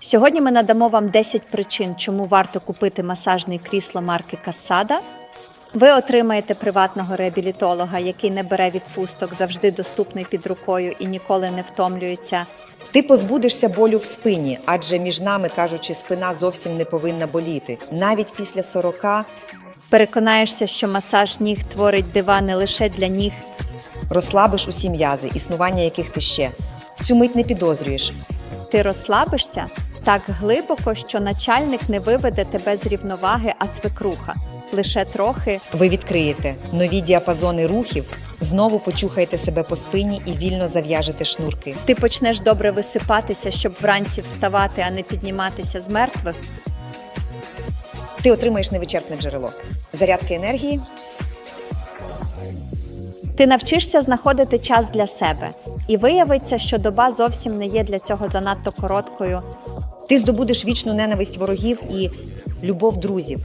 Сьогодні ми надамо вам 10 причин, чому варто купити масажне крісло марки Касада. Ви отримаєте приватного реабілітолога, який не бере відпусток, завжди доступний під рукою і ніколи не втомлюється. Ти позбудешся болю в спині, адже між нами кажучи, спина зовсім не повинна боліти. Навіть після 40 Переконаєшся, що масаж ніг творить дива не лише для ніг. розслабиш усі м'язи, існування яких ти ще в цю мить не підозрюєш. Ти розслабишся так глибоко, що начальник не виведе тебе з рівноваги, а свекруха. Лише трохи Ви відкриєте нові діапазони рухів, знову почухаєте себе по спині і вільно зав'яжете шнурки. ти почнеш добре висипатися, щоб вранці вставати, а не підніматися з мертвих. Ти отримаєш невичерпне джерело. Зарядки енергії, Ти навчишся знаходити час для себе, і виявиться, що доба зовсім не є для цього занадто короткою. ти здобудеш вічну ненависть ворогів і любов друзів.